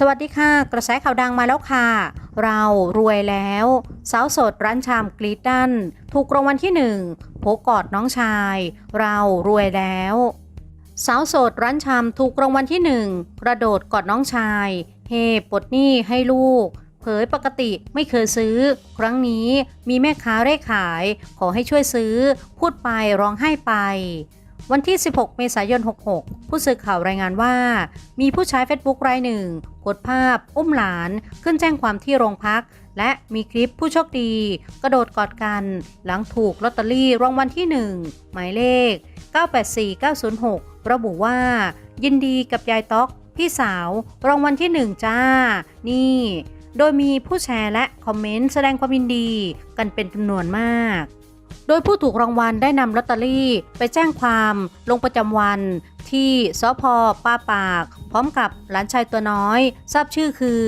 สวัสดีค่ะ กระแสข่าวดังมาแล้วค่ะ เรารวยแล้ว สาวโสดร้านชามกรีดดัน ถูกรางวัลที่หนึ่งโผกอดน้องชาย เรารวยแล้ว สาวโสดร้านชามถูกรางวัลที่หนึ่งกระโดดกอดน้องชาย เฮปลดหนี้ให้ลูก เผยปกติไม่เคยซื้อ ครั้งนี้มีแม่ค้าเร่ขาย ขอให้ช่วยซื้อ พูดไปร้องไห้ไป วันที่ 16 เมษายน 66 ผู้สื่อข่าวรายงานว่า มีผู้ใช้ Facebook รายหนึ่งโพสภาพ อุ้มหลาน ขึ้นแจ้งความที่โรงพัก และมีคลิปผู้โชคดี กระโดดกอดกัน หลังถูกลอตเตอรี่รางวัลที่ 1 หมายเลข 984906 ระบุว่า ยินดีกับยายต๊อก พี่สาว รางวัลที่ 1 จ้า นี่ โดยมีผู้แชร์และคอมเมนต์แสดงความยินดีกันเป็นจำนวนมาก โดยผู้ถูกรางวัลได้นำลอตเตอรี่ไปแจ้งความลงประจำวันที่สพป้าปาก พร้อมกับหลานชายตัวน้อย ทราบชื่อคือ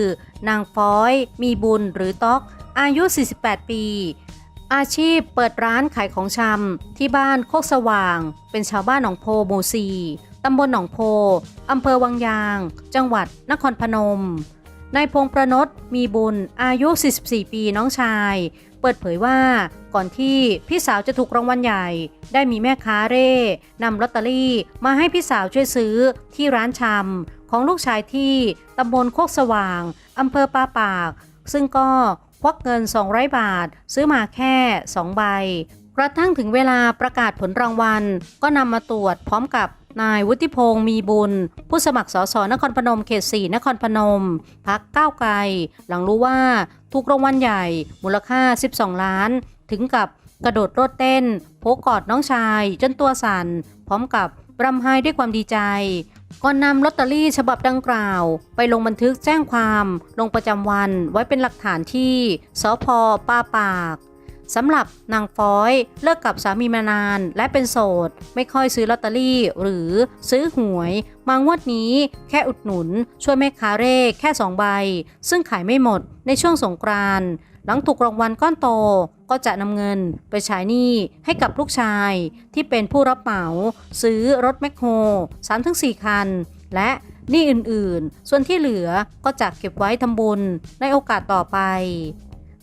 นางฟ้อย มีบุญหรือต๊อก อายุ 48 ปี อาชีพเปิดร้านขายของชำที่บ้านโคกสว่าง เป็นชาวบ้านหนองโพหมู่สี่ตำบลหนองโพอำเภอวังยาง จังหวัดนครพนม นายพงประนดมีบุญอายุ 44 ปีน้องชาย เปิดเผยว่าก่อนที่พี่สาวจะถูกรางวัลใหญ่ ได้มีแม่ค้าเร่นำลอตเตอรี่มาให้พี่สาวช่วยซื้อที่ร้านชำของลูกชายที่ตำบลโคกสว่างอำเภอปาปาก ซึ่งก็ควักเงิน 200 บาท ซื้อมาแค่ 2 ใบกระทั่งถึงเวลาประกาศผลรางวัล ก็นำมาตรวจพร้อมกับ นายวุฒิพงศ์มีบุญ ผู้สมัครสสนครพนมเขต4นครพนม พักก้าวไกล หลังรู้ว่าถูกรางวัลใหญ่ มูลค่า 12 ล้าน ถึงกับกระโดดโลดเต้น โผกอดน้องชาย จนตัวสั่น พร้อมกับรำไห้ด้วยความดีใจก่อนนำลอตเตอรี่ฉบับดังกล่าว ไปลงบันทึกแจ้งความ ลงประจำวันไว้เป็นหลักฐานที่สพป้าปาก สำหรับนางฟ้อยเลิกกับสามีมานานและเป็นโสด ไม่ค่อยซื้อลอตเตอรี่ หรือซื้อหวย มางวดนี้แค่อุดหนุน ช่วยแม่ค้าเร่แค่สองใบ ซึ่งขายไม่หมดในช่วงสงกรานต์หลังถูกรางวัลก้อนโตก็จะนำเงินไปใช้หนี้ให้กับลูกชาย ที่เป็นผู้รับเหมา ซื้อรถแมคโคร3-4 คัน และหนี้อื่นๆ ส่วนที่เหลือก็จะเก็บไว้ทำบุญในโอกาสต่อไป